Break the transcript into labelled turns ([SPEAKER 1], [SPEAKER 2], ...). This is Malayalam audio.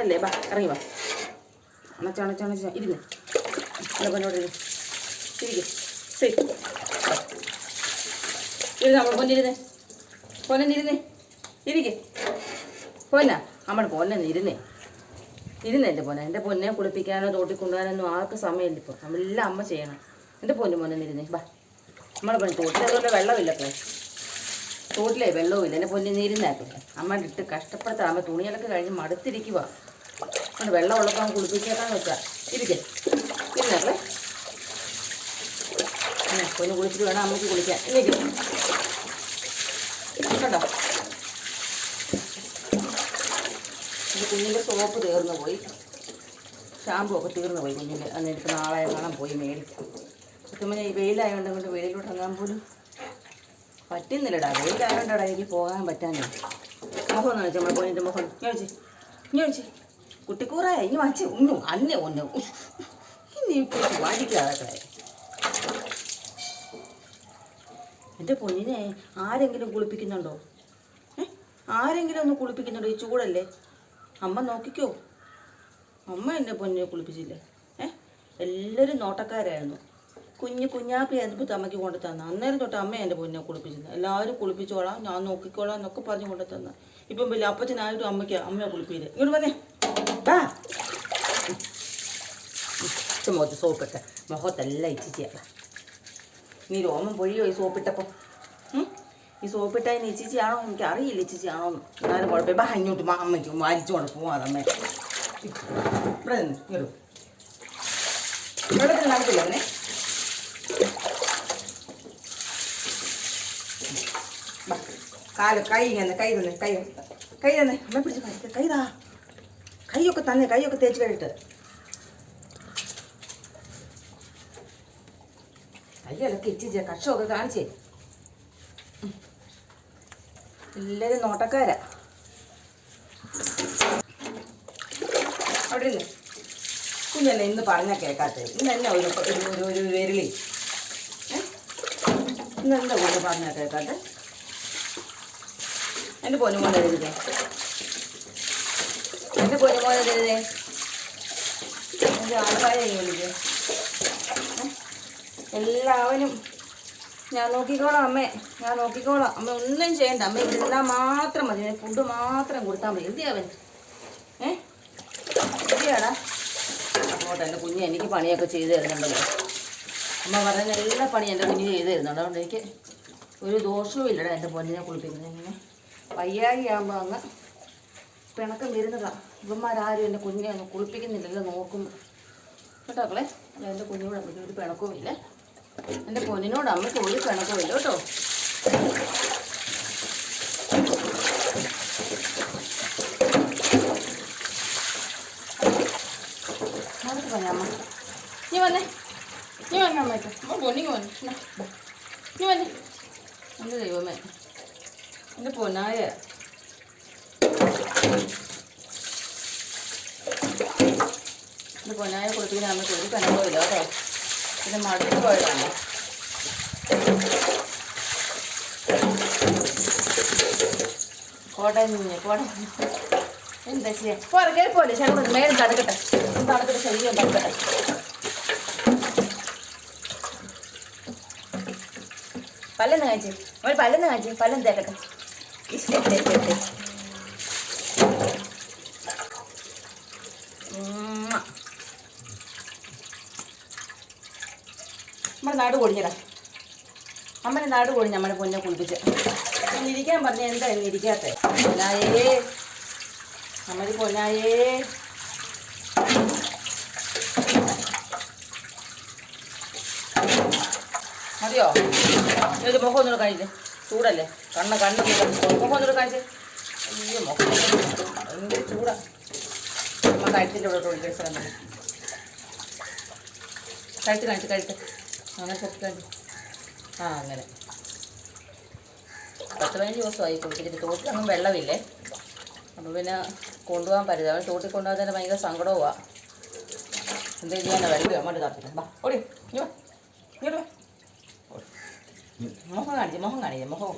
[SPEAKER 1] അല്ലേ? ബാ ഇറങ്ങി വാ. അണച്ച അണച്ച അണച്ച ഇരുന്ന് അല്ല പൊന്നോട് ഇരുന്ന് ഇരിക്കും. ശരി. ഇരുന്ന്. നമ്മൾ പൊന്നിരുന്ന് പൊന്നിരുന്ന് ഇരിക്കേ. പൊന്ന? നമ്മൾ പൊന്നെ ഇരുന്നേ. ഇരുന്ന് എന്റെ പൊന്നെ. എന്റെ പൊന്നെ കുളിപ്പിക്കാനോ തോട്ടി കൊണ്ടുപോകാനൊന്നും ആർക്കും സമയമില്ല ഇപ്പോൾ നമ്മളെല്ലാം അമ്മ ചെയ്യണം. എന്റെ പൊന്നു പൊന്നെ ഇരുന്നേ. ബാ. നമ്മളെ പൊന്നെ തോട്ടിലതുകൊണ്ട് വെള്ളമില്ല ഇപ്പോൾ തോട്ടിലേ വെള്ളവുമില്ല എന്റെ പൊന്നി നീരുന്നാക്കില്ല അമ്മ ഇട്ട് കഷ്ടപ്പെടുത്താൻ അമ്മ തുണികളൊക്കെ കഴിഞ്ഞ് മടുത്തിരിക്കുക അതുകൊണ്ട് വെള്ളം ഉള്ളപ്പോൾ കുളിപ്പിച്ചേക്കാന്ന് വെച്ചാൽ ഇരിക്കേ. ഇരുന്നേ പൊന്ന് കുളിച്ചിട്ട് വേണം അമ്മയ്ക്ക് കുളിക്കാൻ. ഇരിക്കും. കണ്ടോ? കുഞ്ഞിന്റെ സോപ്പ് തീർന്നു പോയി. ഷാമ്പു ഒക്കെ തീർന്നു പോയി കുഞ്ഞിന്റെ അന്നേരത്ത് നാളെ കാണാൻ പോയി മേടിച്ചു സത്യം ഈ വെയിലായതുകൊണ്ട് കൊണ്ട് വെയിലോട്ട് ഇറങ്ങാൻ പോലും പറ്റുന്നില്ലടാ. വെയിലായതുകൊണ്ടാടാ എനിക്ക് പോകാൻ പറ്റാനില്ല മുഖം ഒന്ന് വെച്ചാൽ നമ്മൾ പോയിട്ട് മുഖം ഞാൻ വെച്ച് വെച്ച് കുട്ടിക്കൂറായ? ഇനി വച്ച് ഒന്നും അന്നെ ഒന്ന്. ഇനി വാടിക്കാതെ എന്റെ പൊന്നിനെ ആരെങ്കിലും കുളിപ്പിക്കുന്നുണ്ടോ? ആരെങ്കിലും ഒന്ന് കുളിപ്പിക്കുന്നുണ്ടോ ഈ ചൂടല്ലേ? അമ്മ നോക്കിക്കോ. അമ്മ എന്റെ പൊന്നിനെ കുളിപ്പിച്ചില്ലേ? ഏ? എല്ലാവരും നോട്ടക്കാരായിരുന്നു. കുഞ്ഞ് കുഞ്ഞാപ്പി എന്നിട്ട് അമ്മയ്ക്ക് കൊണ്ടു തന്ന. അന്നേരം തൊട്ട് അമ്മ എന്റെ പൊന്നെ കുളിപ്പിച്ചിരുന്നു. എല്ലാവരും കുളിപ്പിച്ചോളാം. ഞാൻ നോക്കിക്കോളാം എന്നൊക്കെ പറഞ്ഞു കൊണ്ടു തന്ന. ഇപ്പം വലിയ അപ്പച്ചനായിട്ടും അമ്മയ്ക്ക് അമ്മയെ കുളിപ്പിയില്ല ഇങ്ങോട്ട് വന്നേ. ബാ. മുഖത്ത് സോപ്പിട്ട് മുഖത്തെല്ലാം ഇച്ചിച്ചിയാ നീ രോമം പൊഴിയോ ഈ സോപ്പിട്ടപ്പോൾ ഈ സോപ്പിട്ടായി ഇനി ഇച്ചിച്ചിയാണോ എനിക്ക് അറിയില്ല ഇച്ചിച്ചിയാണോ എന്ന് എന്നാലും കുഴപ്പമില്ല. ബാ ഇങ്ങോട്ട് മാ അമ്മയ്ക്ക് വാരിച്ചുകൊണ്ട് പോവാതെ അമ്മ. ഇവിടെ നിന്ന് ഇവിടെ നടക്കില്ല അവനെ കാൽ കൈ ഇങ്ങനെ കൈ തന്നെ കൈ കൈ തന്നെ. അമ്മ പിടിച്ച് കൈ കൈതാ കൈയൊക്കെ തന്നെ കൈയൊക്കെ തേച്ച് കഴിഞ്ഞിട്ട് കയ്യൊക്കെ ഇച്ചിച്ച കക്ഷമൊക്കെ കാണിച്ചേ. എല്ലാവരും നോട്ടക്കാരാ. അവിടെ ഇല്ലേ? കുഞ്ഞെന്നെ ഇന്ന് പറഞ്ഞാൽ കേൾക്കാത്തത് ഇന്ന് തന്നെ ഒരു ഒരു ഒരു വിരളി? ഇന്ന് എന്താ കുഞ്ഞ് പറഞ്ഞാൽ കേൾക്കാത്തെ? എന്റെ പൊന്നുമോനെ എഴുതേ എന്റെ പൊന്നുമോനെ എഴുതേ എന്റെ ആൾക്കാരെ വിളിക്കേ എല്ലാവരും ഞാൻ നോക്കിക്കോളാം അമ്മേ. ഞാൻ നോക്കിക്കോളാം. അമ്മ ഒന്നും ചെയ്യണ്ട. അമ്മ ഇതെല്ലാം മാത്രം മതി. ഫുഡ് മാത്രം കൊടുത്താൽ മതി. എന്തിയാ അവൻ ഏ? എന്റെ കുഞ്ഞ് എനിക്ക് പണിയൊക്കെ ചെയ്ത് തരുന്നുണ്ടല്ലോ. അമ്മ പറയുന്ന എല്ലാ പണിയും എന്റെ കുഞ്ഞ് ചെയ്ത് തരുന്നുണ്ട്. അതുകൊണ്ട് എനിക്ക് ഒരു ദോഷവും ഇല്ലടാ എന്റെ പൊന്നിനെ കുളിപ്പിക്കുന്നത് ഇങ്ങനെ വയ്യായി ആകുമ്പോൾ അങ്ങ് പിണക്കം വരുന്നതാണ് ഇവന്മാരാരും എന്റെ കുഞ്ഞിനെ ഒന്ന് കുളിപ്പിക്കുന്നില്ലല്ലോ നോക്കുമ്പോൾ കേട്ടോക്കളെ അല്ല എന്റെ കുഞ്ഞിനോട് അമ്മയ്ക്ക് ഒരു പിണക്കവുമില്ല. എന്റെ പൊന്നിനോട് അമ്മയ്ക്ക് ഒരു പിണക്കവുമില്ല കേട്ടോ. അമ്മ. നീ വന്നേ. നീ വന്നേ അമ്മയ്ക്ക്. വന്നു. നീ വന്നേ. എന്റെ ദൈവമേ. എന്റെ പൊന്നായ എന്റെ പൊന്നായ കുളിപ്പിക്കുന്ന അമ്മയ്ക്ക് ഒരു പിണക്കവും ഇല്ല കേട്ടോ. പിന്നെ മടുത്തു പോയതാണ്. കോടഞ്ഞ് കോടഞ്ഞ്. എന്താ ചെയ്യാ? പോരെ കേൾപ്പോലെ ശരി മേലെ തടുക്കട്ടെ തടുക്കട്ടെ ശരിയും തടുക്കട്ടെ പല്ലെന്ന് കാണിച്ച് ഒരു പല്ലെന്ന് കാണിച്ച് പല്ലെന്ന് തേക്കട്ടെ ഉമ്മ. നമ്മുടെ നാട് പൊടിഞ്ഞടാ അമ്മനെ നാട് പൊടിഞ്ഞ് നമ്മുടെ പൊന്നെ കുളിപ്പിച്ച്. ഇരിക്കാൻ പറഞ്ഞ എന്താ ഇരിക്കാത്ത? പൊന്നായേ. നമ്മുടെ പൊന്നായേ. മതിയോ? ഇത് മുഖം ഒന്നുകൂടെ കാണിച്ചേ ചൂടല്ലേ? കണ്ണ് കണ്ണ് ഭയങ്കര ചൂടാ. നമ്മൾ കഴുത്തിന്റെ ഇവിടെ സ്ഥലം തന്നെ കഴുത്ത് കാണിച്ച് കഴുത്ത്. അങ്ങനെ പൊക്കി കാണിച്ച്. ആ അങ്ങനെ. പത്ത് പതിനഞ്ച് ദിവസമായി കുളിച്ചിട്ട് തോട്ടിലൊന്നും വെള്ളമില്ലേ? അപ്പോൾ പിന്നെ കൊണ്ടുപോകാൻ പറ്റില്ല. അവൻ തോട്ടിൽ കൊണ്ടുപോകാൻ തന്നെ ഭയങ്കര സങ്കടവുമാണ് എന്താ ചെയ്യാനാണ് വെള്ളം അങ്ങോട്ട് ബാ ഓടി ഇനി വാ. മുഖം കാണിച്ച് മുഖം കാണിച്ചേ മുഖം